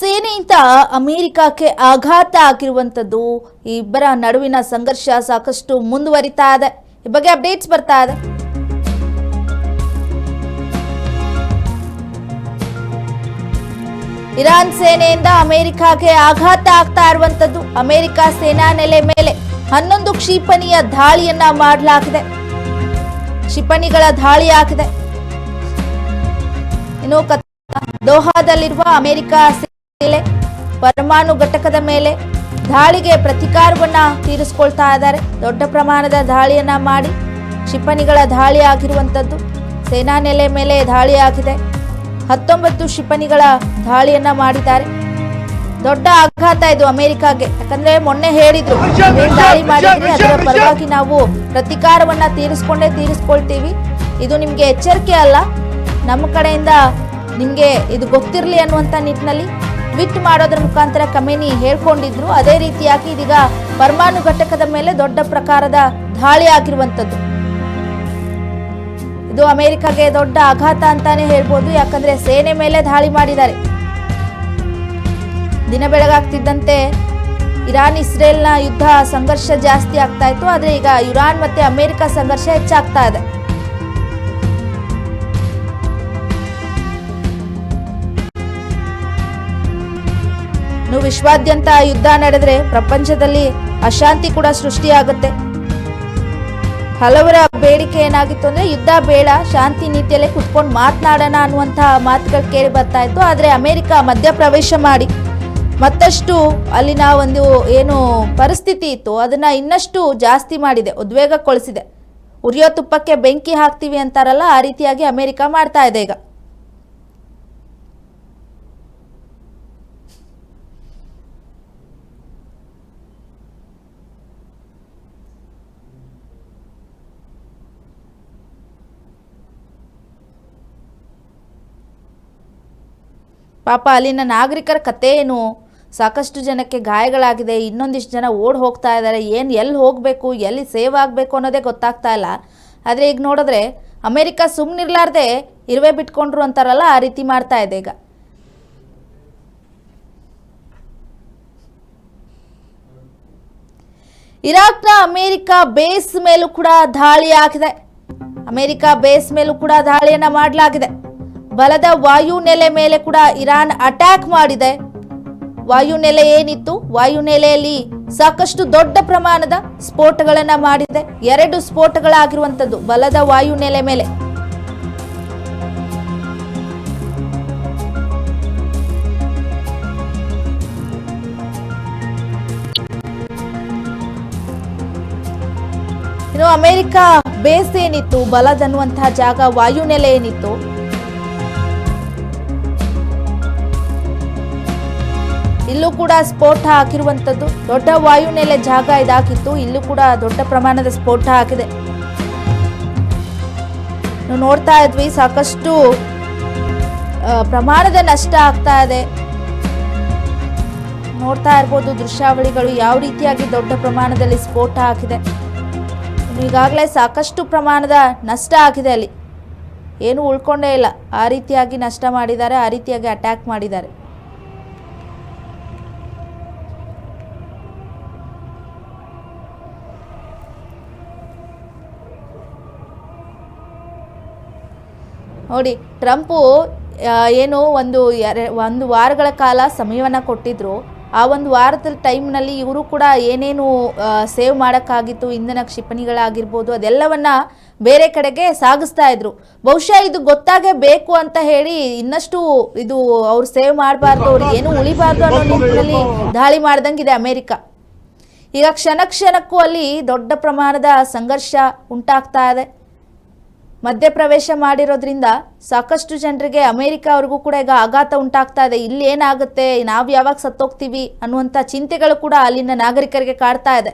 ಸೇನೆಯಿಂದ ಅಮೆರಿಕಕ್ಕೆ ಆಘಾತ ಆಗಿರುವಂತದ್ದು ಇಬ್ಬರ ನಡುವಿನ ಸಂಘರ್ಷ ಸಾಕಷ್ಟು ಮುಂದುವರಿತಾ ಇದೆ. ಈ ಬಗ್ಗೆ ಅಪ್ಡೇಟ್ಸ್ ಬರ್ತಾ ಇದೆ. ಇರಾನ್ ಸೇನೆಯಿಂದ ಅಮೆರಿಕಕ್ಕೆ ಆಘಾತ ಆಗ್ತಾ ಇರುವಂತದ್ದು ಅಮೆರಿಕ ಸೇನಾ ನೆಲೆ ಮೇಲೆ ಹನ್ನೊಂದು ಕ್ಷಿಪಣಿಯ ದಾಳಿಯನ್ನ ಮಾಡಲಾಗಿದೆ. ಕ್ಷಿಪಣಿಗಳ ದಾಳಿ ಆಗಿದೆ. ಇನ್ನು ದೋಹಾದಲ್ಲಿರುವ ಅಮೆರಿಕ ಪರಮಾಣು ಘಟಕದ ಮೇಲೆ ದಾಳಿಗೆ ಪ್ರತಿಕಾರವನ್ನ ತೀರಿಸ್ಕೊಳ್ತಾ ಇದ್ದಾರೆ. ದೊಡ್ಡ ಪ್ರಮಾಣದ ದಾಳಿಯನ್ನ ಮಾಡಿ ಕ್ಷಿಪಣಿಗಳ ದಾಳಿ ಆಗಿರುವಂಥದ್ದು ಸೇನಾ ನೆಲೆ ಮೇಲೆ ದಾಳಿ ಆಗಿದೆ ಹತ್ತೊಂಬತ್ತು ಕ್ಷಿಪಣಿಗಳ ದಾಳಿಯನ್ನ ಮಾಡಿದ್ದಾರೆ. ದೊಡ್ಡ ಆಘಾತ ಇದು ಅಮೆರಿಕಾಗೆ. ಯಾಕಂದ್ರೆ ಮೊನ್ನೆ ಹೇಳಿದ್ರು ದಾಳಿ ಮಾಡಿದ್ರೆ ಅದರ ಪರವಾಗಿ ನಾವು ಪ್ರತಿಕಾರವನ್ನ ತೀರಿಸ್ಕೊಂಡೇ ತೀರಿಸ್ಕೊಳ್ತೀವಿ. ಇದು ನಿಮ್ಗೆ ಎಚ್ಚರಿಕೆ ಅಲ್ಲ. ನಮ್ಮ ಕಡೆಯಿಂದ ನಿಮ್ಗೆ ಇದು ಗೊತ್ತಿರಲಿ ಅನ್ನುವಂಥ ನಿಟ್ಟಿನಲ್ಲಿ ಟ್ವಿಟ್ ಮಾಡೋದ್ರ ಮುಖಾಂತರ ಕಮೇನಿ ಹೇಳ್ಕೊಂಡಿದ್ರು. ಅದೇ ರೀತಿಯಾಗಿ ಇದೀಗ ಪರಮಾಣು ಘಟಕದ ಮೇಲೆ ದೊಡ್ಡ ಪ್ರಕಾರದ ದಾಳಿ ಆಗಿರುವಂಥದ್ದು. ಇದು ಅಮೆರಿಕಾಗೆ ದೊಡ್ಡ ಆಘಾತ ಅಂತಾನೆ ಹೇಳ್ಬೋದು. ಯಾಕಂದ್ರೆ ಸೇನೆ ಮೇಲೆ ದಾಳಿ ಮಾಡಿದ್ದಾರೆ. ದಿನ ಬೆಳಗಾಗ್ತಿದ್ದಂತೆ ಇರಾನ್ ಇಸ್ರೇಲ್ನ ಯುದ್ಧ ಸಂಘರ್ಷ ಜಾಸ್ತಿ ಆಗ್ತಾ ಇತ್ತು. ಆದರೆ ಈಗ ಇರಾನ್ ಮತ್ತೆ ಅಮೆರಿಕ ಸಂಘರ್ಷ ಹೆಚ್ಚಾಗ್ತಾ ಇದೆ. ಇನ್ನು ವಿಶ್ವಾದ್ಯಂತ ಯುದ್ಧ ನಡೆದ್ರೆ ಪ್ರಪಂಚದಲ್ಲಿ ಅಶಾಂತಿ ಕೂಡ ಸೃಷ್ಟಿಯಾಗುತ್ತೆ. ಹಲವರ ಬೇಡಿಕೆ ಏನಾಗಿತ್ತು ಅಂದ್ರೆ ಯುದ್ಧ ಬೇಡ, ಶಾಂತಿ ನೀತಿಯಲ್ಲೇ ಕುತ್ಕೊಂಡು ಮಾತನಾಡೋಣ ಅನ್ನುವಂತಹ ಮಾತುಗಳು ಕೇಳಿ ಬರ್ತಾ ಇತ್ತು. ಆದ್ರೆ ಅಮೆರಿಕ ಮಧ್ಯಪ್ರವೇಶ ಮಾಡಿ ಮತ್ತಷ್ಟು ಅಲ್ಲಿನ ಒಂದು ಏನು ಪರಿಸ್ಥಿತಿ ಇತ್ತು. ಅದನ್ನ ಇನ್ನಷ್ಟು ಜಾಸ್ತಿ ಮಾಡಿದೆ ಉದ್ವೇಗಗೊಳಿಸಿದೆ ಉರಿಯೋ ತುಪ್ಪಕ್ಕೆ ಬೆಂಕಿ ಹಾಕ್ತೀವಿ ಅಂತಾರಲ್ಲ, ಆ ರೀತಿಯಾಗಿ ಅಮೆರಿಕ ಮಾಡ್ತಾ ಇದೆ ಈಗ. ಪಾಪ ಅಲ್ಲಿನ ನಾಗರಿಕರ ಕತೆ ಏನು? ಸಾಕಷ್ಟು ಜನಕ್ಕೆ ಗಾಯಗಳಾಗಿದೆ. ಇನ್ನೊಂದಿಷ್ಟು ಜನ ಓಡ್ ಹೋಗ್ತಾ ಇದ್ದಾರೆ. ಏನು ಎಲ್ಲಿ ಹೋಗಬೇಕು, ಎಲ್ಲಿ ಸೇವ್ ಆಗಬೇಕು ಅನ್ನೋದೇ ಗೊತ್ತಾಗ್ತಾ ಇಲ್ಲ. ಆದರೆ ಈಗ ನೋಡಿದ್ರೆ ಅಮೇರಿಕ ಸುಮ್ಮನಿರ್ಲಾರ್ದೆ ಇರುವೆ ಬಿಟ್ಕೊಂಡ್ರು ಅಂತಾರಲ್ಲ, ಆ ರೀತಿ ಮಾಡ್ತಾ ಇದೆ ಈಗ. ಇರಾಕ್ನ ಅಮೆರಿಕ ಬೇಸ್ ಮೇಲೂ ಕೂಡ ದಾಳಿ ಆಗಿದೆ ಅಮೇರಿಕ ಬೇಸ್ ಮೇಲೂ ಕೂಡ ದಾಳಿಯನ್ನ ಮಾಡಲಾಗಿದೆ. ಬಲದ ವಾಯು ನೆಲೆ ಮೇಲೆ ಕೂಡ ಇರಾನ್ ಅಟ್ಯಾಕ್ ಮಾಡಿದೆ. ವಾಯು ನೆಲೆ ಏನಿತ್ತು? ವಾಯು ನೆಲೆಯಲ್ಲಿ ಸಾಕಷ್ಟು ದೊಡ್ಡ ಪ್ರಮಾಣದ ಸ್ಫೋಟಗಳನ್ನ ಮಾಡಿದೆ. ಎರಡು ಸ್ಫೋಟಗಳಾಗಿರುವಂತದ್ದು ಬಲದ ವಾಯು ನೆಲೆ ಮೇಲೆ. ಇನ್ನು ಅಮೆರಿಕ ಬೇಸ್ ಏನಿತ್ತು? ಬಲದನ್ನುವಂತಹ ಜಾಗ ವಾಯು ನೆಲೆ ಏನಿತ್ತು? ಇಲ್ಲೂ ಕೂಡ ಸ್ಫೋಟ ಹಾಕಿರುವಂಥದ್ದು. ದೊಡ್ಡ ವಾಯುನೆಲೆ ಜಾಗ ಇದಾಕಿತ್ತು ಇಲ್ಲೂ ಕೂಡ ದೊಡ್ಡ ಪ್ರಮಾಣದ ಸ್ಫೋಟ ಹಾಕಿದೆ ನೋಡ್ತಾ ಇದ್ವಿ, ಸಾಕಷ್ಟು ಪ್ರಮಾಣದ ನಷ್ಟ ಆಗ್ತಾ ಇದೆ. ನೋಡ್ತಾ ಇರ್ಬೋದು, ದೃಶ್ಯಾವಳಿಗಳು ಯಾವ ರೀತಿಯಾಗಿ ದೊಡ್ಡ ಪ್ರಮಾಣದಲ್ಲಿ ಸ್ಫೋಟ ಹಾಕಿದೆ ಈಗಾಗಲೇ ಸಾಕಷ್ಟು ಪ್ರಮಾಣದ ನಷ್ಟ ಆಗಿದೆ ಅಲ್ಲಿ. ಏನು ಉಳ್ಕೊಂಡೇ ಇಲ್ಲ. ಆ ರೀತಿಯಾಗಿ ನಷ್ಟ ಮಾಡಿದ್ದಾರೆ, ಆ ರೀತಿಯಾಗಿ ಅಟ್ಯಾಕ್ ಮಾಡಿದ್ದಾರೆ. ನೋಡಿ ಟ್ರಂಪು ಏನು ಒಂದು ಎರೆ ಒಂದು ವಾರಗಳ ಕಾಲ ಸಮಯವನ್ನು ಕೊಟ್ಟಿದ್ರು. ಆ ಒಂದು ವಾರದ ಟೈಮ್ನಲ್ಲಿ ಇವರು ಕೂಡ ಏನೇನು ಸೇವ್ ಮಾಡೋಕ್ಕಾಗಿತ್ತು ಇಂಧನ ಕ್ಷಿಪಣಿಗಳಾಗಿರ್ಬೋದು ಅದೆಲ್ಲವನ್ನ ಬೇರೆ ಕಡೆಗೆ ಸಾಗಿಸ್ತಾ ಇದ್ರು. ಬಹುಶಃ ಇದು ಗೊತ್ತಾಗೇ ಬೇಕು ಅಂತ ಹೇಳಿ ಇನ್ನಷ್ಟು ಇದು ಅವ್ರು ಸೇವ್ ಮಾಡಬಾರ್ದು ಅವ್ರು ಏನು ಉಳಿಬಾರ್ದು ಅನ್ನೋ ನಿಟ್ಟಿನಲ್ಲಿ ದಾಳಿ ಮಾಡ್ದಂಗಿದೆ ಅಮೆರಿಕ. ಈಗ ಕ್ಷಣ ಕ್ಷಣಕ್ಕೂ ಅಲ್ಲಿ ದೊಡ್ಡ ಪ್ರಮಾಣದ ಸಂಘರ್ಷ ಉಂಟಾಗ್ತಾ ಇದೆ. ಮಧ್ಯಪ್ರವೇಶ ಮಾಡಿರೋದ್ರಿಂದ ಸಾಕಷ್ಟು ಜನರಿಗೆ ಅಮೆರಿಕ ಅವ್ರಿಗೂ ಕೂಡ ಈಗ ಆಘಾತ ಉಂಟಾಗ್ತಾ ಇದೆ. ಇಲ್ಲಿ ಏನಾಗುತ್ತೆ? ನಾವು ಯಾವಾಗ ಸತ್ತೋಗ್ತೀವಿ ಅನ್ನುವಂಥ ಚಿಂತೆಗಳು ಕೂಡ ಅಲ್ಲಿನ ನಾಗರಿಕರಿಗೆ ಕಾಡ್ತಾ ಇದೆ.